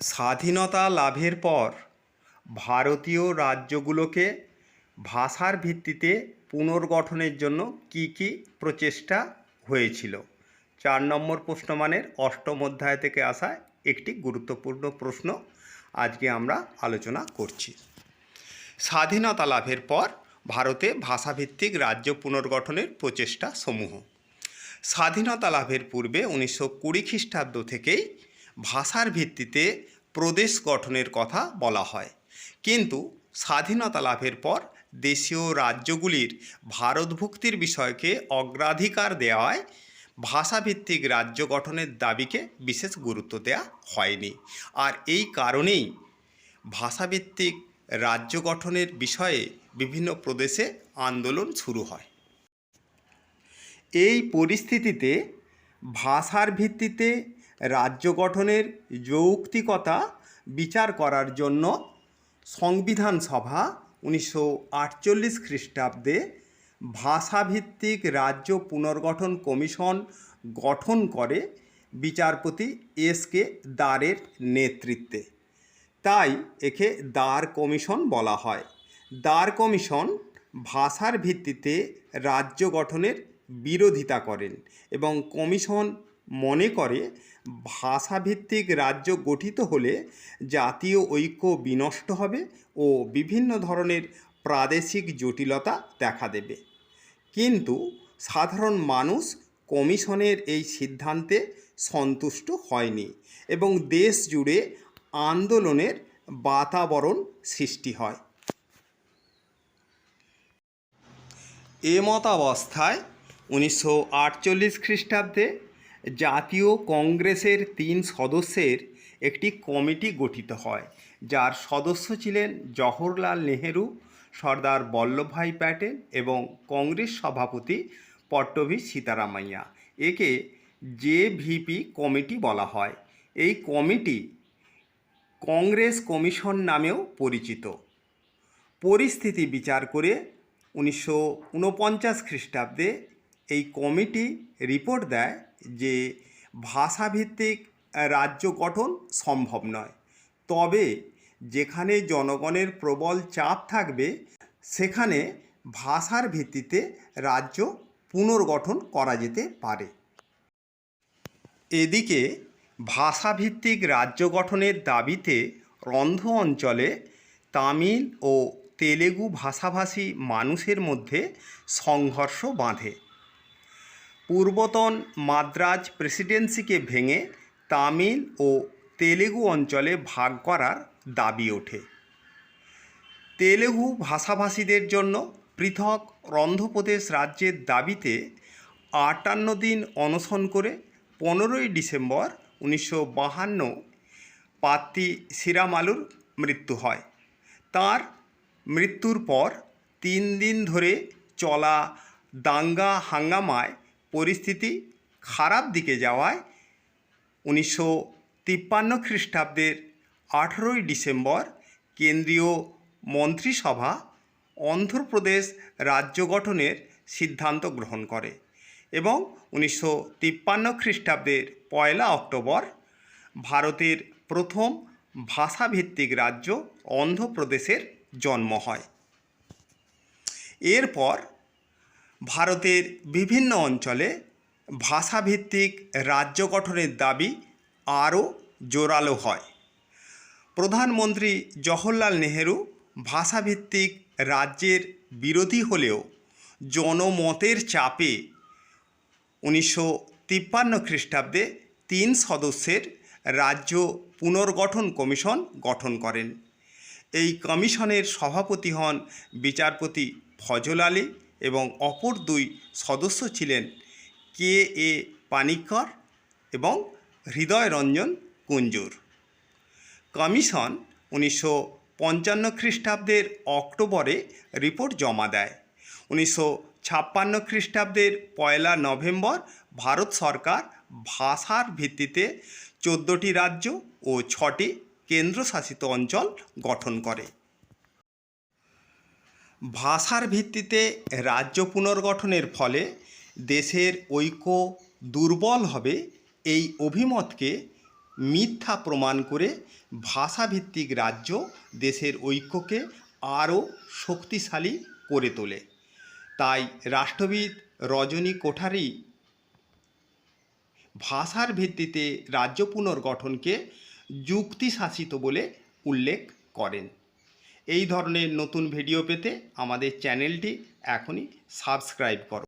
স্বাধীনতা লাভের পর ভারতীয় রাজ্যগুলোকে ভাষার ভিত্তিতে পুনর্গঠনের জন্য কী কী প্রচেষ্টা হয়েছিল? চার নম্বর প্রশ্নমানের অষ্টম অধ্যায় থেকে আসা একটি গুরুত্বপূর্ণ প্রশ্ন আজকে আমরা আলোচনা করছি। স্বাধীনতা লাভের পর ভারতে ভাষাভিত্তিক রাজ্য পুনর্গঠনের প্রচেষ্টা সমূহ স্বাধীনতা লাভের পূর্বে উনিশশো কুড়ি খ্রিস্টাব্দ থেকেই ভাষার ভিত্তিতে প্রদেশ গঠনের কথা বলা হয়। কিন্তু স্বাধীনতা লাভের পর দেশীয় রাজ্যগুলির ভারতভুক্তির বিষয়কে অগ্রাধিকার দেওয়ায় ভাষাভিত্তিক রাজ্য গঠনের দাবিকে বিশেষ গুরুত্ব দেওয়া হয়নি। আর এই কারণেই ভাষাভিত্তিক রাজ্য গঠনের বিষয়ে বিভিন্ন প্রদেশে আন্দোলন শুরু হয়। এই পরিস্থিতিতে ভাষার ভিত্তিতে রাজ্য গঠনের যৌক্তিকতা বিচার করার জন্য সংবিধান সভা উনিশশো আটচল্লিশ খ্রিস্টাব্দে ভাষাভিত্তিক রাজ্য পুনর্গঠন কমিশন গঠন করে বিচারপতি এস কে দারের নেতৃত্বে। তাই একে দার কমিশন বলা হয়। দার কমিশন ভাষার ভিত্তিতে রাজ্য গঠনের বিরোধিতা করেন এবং কমিশন মনে করে, ভাষাভিত্তিক রাজ্য গঠিত হলে জাতীয় ঐক্য বিনষ্ট হবে ও বিভিন্ন ধরনের প্রাদেশিক জটিলতা দেখা দেবে। কিন্তু সাধারণ মানুষ কমিশনের এই সিদ্ধান্তে সন্তুষ্ট হয়নি এবং দেশ জুড়ে আন্দোলনের বাতাবরণ সৃষ্টি হয়। এ মতাবস্থায় উনিশশো আটচল্লিশ খ্রিস্টাব্দে জাতীয় কংগ্রেসের তিন সদস্যের একটি কমিটি গঠিত হয়। যার সদস্য ছিলেন জওহরলাল নেহেরু, সর্দার বল্লভভাই প্যাটেল এবং কংগ্রেস সভাপতি পট্টভি সীতারামাইয়া। একে জে ভিপি কমিটি বলা হয়। এই কমিটি কংগ্রেস কমিশন নামেও পরিচিত। পরিস্থিতি বিচার করে উনিশশো ঊনপঞ্চাশ খ্রিস্টাব্দে এই কমিটি রিপোর্ট দেয় যে ভাষাভিত্তিক রাজ্য গঠন সম্ভব নয়। তবে যেখানে জনগণের প্রবল চাপ থাকবে, সেখানে ভাষার ভিত্তিতে রাজ্য পুনর্গঠন করা যেতে পারে। এদিকে ভাষাভিত্তিক রাজ্য গঠনের দাবিতে রন্ধ অঞ্চলে তামিল ও তেলেগু ভাষাভাষী মানুষের মধ্যে সংঘর্ষ বাঁধে। পূর্বতন মাদ্রাজ প্রেসিডেন্সিকে ভেঙে তামিল ও তেলেগু অঞ্চলে ভাগ করার দাবি ওঠে। তেলেগু ভাষাভাষীদের জন্য পৃথক অন্ধ্রপ্রদেশ রাজ্যের দাবিতে আটান্ন দিন অনশন করে পনেরোই ডিসেম্বর উনিশশো বাহান্ন পাত্তি সিরামালুর মৃত্যু হয়। তার মৃত্যুর পর তিন দিন ধরে চলা দাঙ্গা হাঙ্গামায় পরিস্থিতি খারাপ দিকে যাওয়ায় উনিশশো তিপ্পান্ন খ্রিস্টাব্দের আঠেরোই ডিসেম্বর কেন্দ্রীয় মন্ত্রিসভা অন্ধ্রপ্রদেশ রাজ্য গঠনের সিদ্ধান্ত গ্রহণ করে এবং উনিশশো তিপ্পান্ন খ্রিস্টাব্দের পয়লা অক্টোবর ভারতের প্রথম ভাষাভিত্তিক রাজ্য অন্ধ্রপ্রদেশের জন্ম হয়। এরপর ভারতের বিভিন্ন অঞ্চলে ভাষাভিত্তিক রাজ্য গঠনের দাবি আরও জোরালো হয়। প্রধানমন্ত্রী জওহরলাল নেহেরু ভাষাভিত্তিক রাজ্যের বিরোধী হলেও জনমতের চাপে উনিশশো তিপ্পান্ন খ্রিস্টাব্দে তিন সদস্যের রাজ্য পুনর্গঠন কমিশন গঠন করেন। এই কমিশনের সভাপতি হন বিচারপতি ফজল আলী এবং অপর দুই সদস্য ছিলেন কে এ পানিকর এবং হৃদয় রঞ্জন কুঞ্জুর। কমিশন উনিশশো পঞ্চান্ন খ্রিস্টাব্দের অক্টোবরে রিপোর্ট জমা দেয়। উনিশশো ছাপ্পান্ন খ্রিস্টাব্দের পয়লা নভেম্বর ভারত সরকার ভাষার ভিত্তিতে চোদ্দোটি রাজ্য ও ছটি কেন্দ্রশাসিত অঞ্চল গঠন করে। ভাষার ভিত্তিতে রাজ্য পুনর্গঠনের ফলে দেশের ঐক্য দুর্বল হবে এই অভিমতকে মিথ্যা প্রমাণ করে ভাষাভিত্তিক রাজ্য দেশের ঐক্যকে আরও শক্তিশালী করে তোলে। তাই রাষ্ট্রবিদ রজনী কোঠারি ভাষার ভিত্তিতে রাজ্য পুনর্গঠনকে যুক্তিশাসিত বলে উল্লেখ করেন। এই ধরনের নতুন ভিডিও পেতে আমাদের চ্যানেলটি এখনই সাবস্ক্রাইব করো।